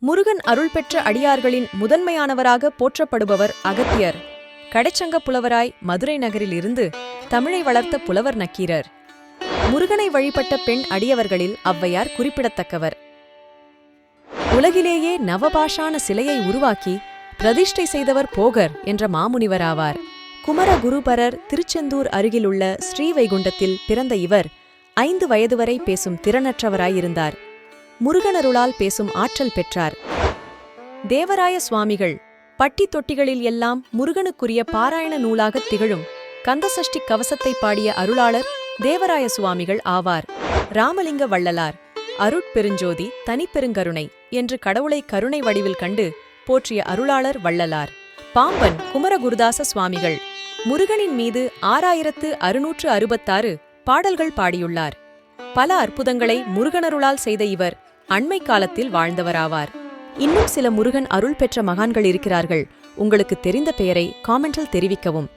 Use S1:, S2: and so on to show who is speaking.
S1: முருகன் அருள் பெற்ற அடியார்களின் முதன்மையானவராக போற்றப்படுபவர் அகத்தியர். கடைச்சங்க புலவராய் மதுரை நகரில் இருந்து தமிழை வளர்த்த புலவர் நக்கீரர். முருகனை வழிபட்ட பெண் அடியவர்களில் ஔவையார் குறிப்பிடத்தக்கவர். உலகிலேயே நவபாஷான சிலையை உருவாக்கி பிரதிஷ்டை செய்தவர் போகர் என்ற மாமுனிவராவார். குமர குருபரர் திருச்செந்தூர் அருகிலுள்ள ஸ்ரீவைகுண்டத்தில் பிறந்த இவர் ஐந்து வயது வரை பேசும் திறனற்றவராயிருந்தார். முருகனருளால் பேசும் ஆற்றல் பெற்றார். தேவராய சுவாமிகள் பட்டி தொட்டிகளில் எல்லாம் முருகனுக்குரிய பாராயண நூலாகத் திகழும் கந்தசஷ்டி கவசத்தை பாடிய அருளாளர் தேவராய சுவாமிகள் ஆவார். ராமலிங்க வள்ளலார் அருட்பெருஞ்சோதி தனிப்பெருங்கருணை என்று கடவுளை கருணை வடிவில் கண்டு போற்றிய அருளாளர் வள்ளலார். பாம்பன் குமரகுருதாச சுவாமிகள் முருகனின் மீது ஆறாயிரத்து அறுநூற்று அறுபத்தாறு பாடல்கள் பாடியுள்ளார். பல அற்புதங்களை முருகனருளால் செய்த இவர் அண்மை காலத்தில் வாழ்ந்தவராவார். இன்னும் சில முருகன் அருள் பெற்ற மகான்கள் இருக்கிறார்கள். உங்களுக்கு தெரிந்த பெயரை காமெண்டில் தெரிவிக்கவும்.